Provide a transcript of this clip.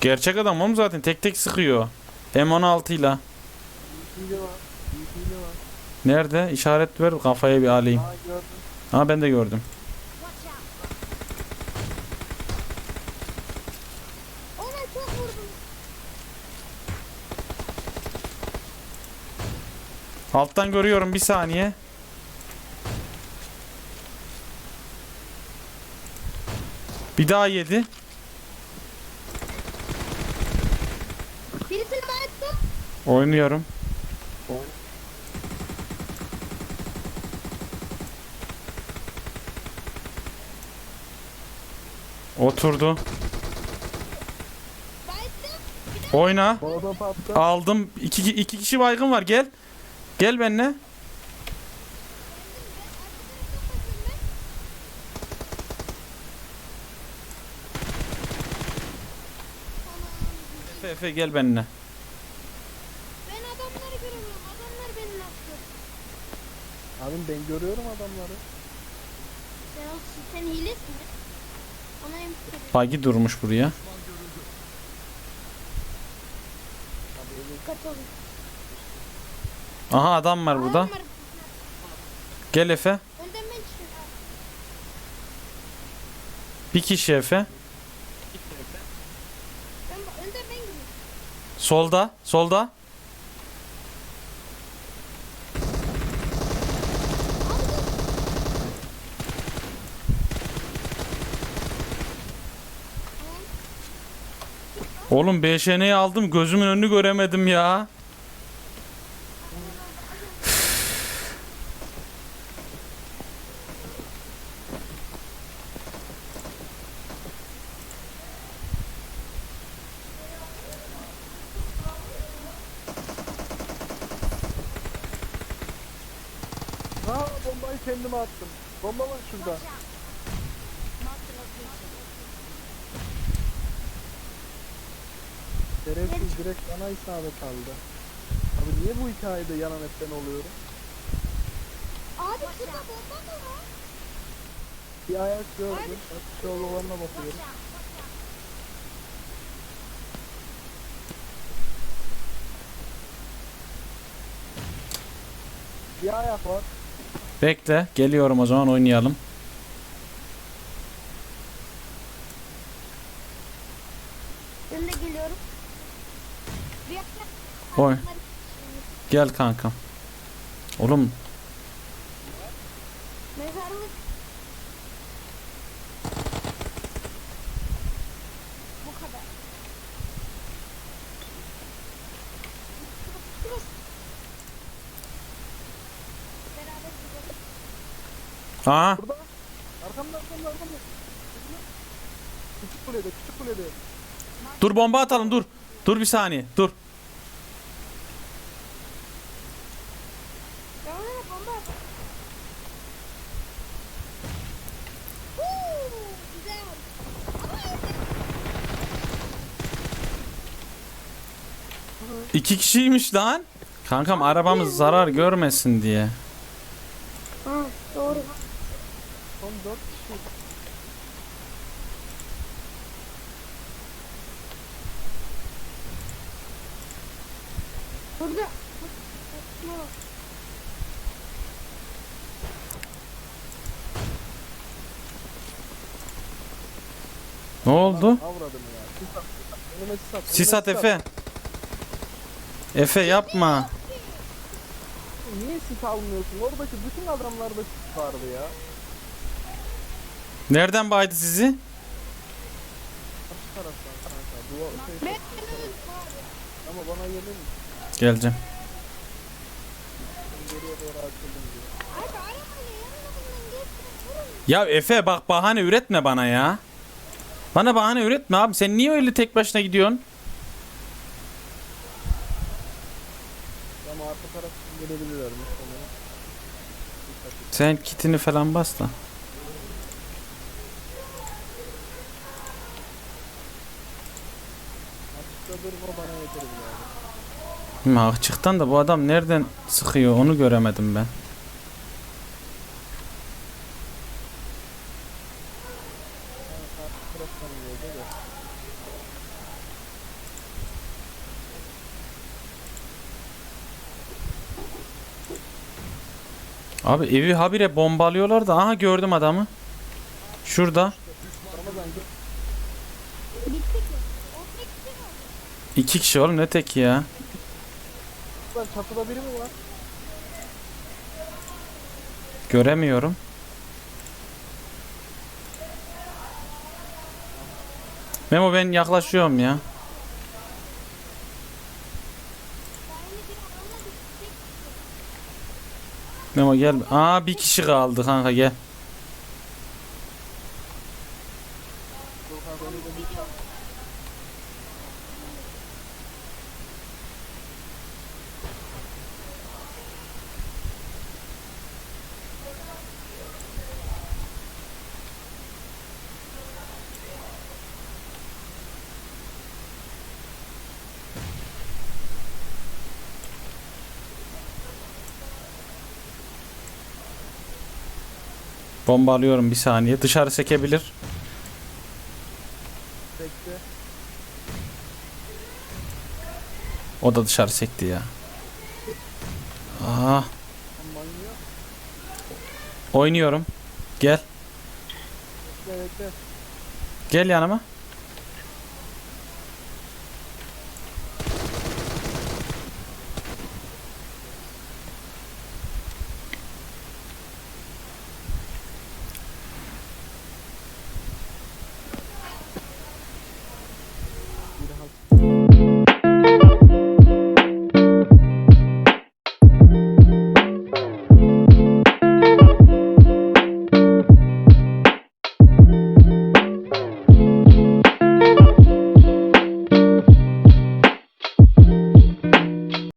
Gerçek adam oğlum zaten tek tek sıkıyor. M16 ile. Nerede? İşaret ver kafaya bir alayım. Ha ben de gördüm. Alttan görüyorum bir saniye. Bir daha yedi. Birisini bayılttım. Oynuyorum. Oturdu. Oyna. Attı. Aldım. İki, iki kişi baygın var. Gel. Gel benimle. Efe, gel benimle. Ben adamları göremiyorum. Adamlar beni yaptı. Abim ben görüyorum adamları. Sen, o, sen hilesin. Ona emir Bagi durmuş buraya. Dikkat olun. Aha adam var burada. Adamlar Gel Efe. önden ben çıkıyorum. Bir kişi Efe. Ben, önden ben gidiyorum. Solda. Solda. Oğlum BŞN'yi aldım gözümün önünü göremedim ya. Ha bombayı kendime attım. Bomba var şurada. Şerefsiz direkt bana isabet aldı. Abi niye bu hikayede yanan hep ben oluyorum? Abi şurada bomba mı var? Bir ayak gördüm. Şu olanına bakıyorum. Bir ayak var. Bekle geliyorum o zaman oynayalım. Ben de geliyorum. Oy. Gel kankam. Oğlum Mezarlık. Aha Burada. Arkamda arkamda arkamda. Küçük kulede küçük kulede. dur bomba atalım dur. Dur bir saniye dur. Ya ona bomba at. Huu, güzel. Ama İki kişiymiş lan. Kankam arabamız zarar görmesin diye. Ha, doğru. Son 4 kişi. Burada. Ne oldu? Avradım ya. Sis at. sis at. Önüme sis at. Sis önüme at Efe. Efe yapma. Niye sis almıyorsun? Oradaki bütün adamlarda sis vardı ya. Nereden baydı sizi? Karşı taraftan kanka. Duvar şey, ama bana gelir mi? Geleceğim. Ya Efe bak bahane üretme bana ya. Bana bahane üretme abi. Sen niye öyle tek başına gidiyorsun? Sen kitini falan bas da. Açıkta durma bana yeter birader. Hı, Açıktan da bu adam nereden sıkıyor onu göremedim ben. Abi evi habire bombalıyorlar da aha gördüm adamı. Şurada. İki kişi oğlum ne tek ya. Lan çatıda biri mi var? Göremiyorum. Memo ben yaklaşıyorum ya. Memo gel. Aa bir kişi kaldı kanka gel. Furkan seni de bir çat. Bombalıyorum bir saniye. Dışarı sekebilir. Bekle. O da dışarı sekti ya. Aa, Manyak. oynuyorum. Gel. Bekle bekle. Gel yanıma.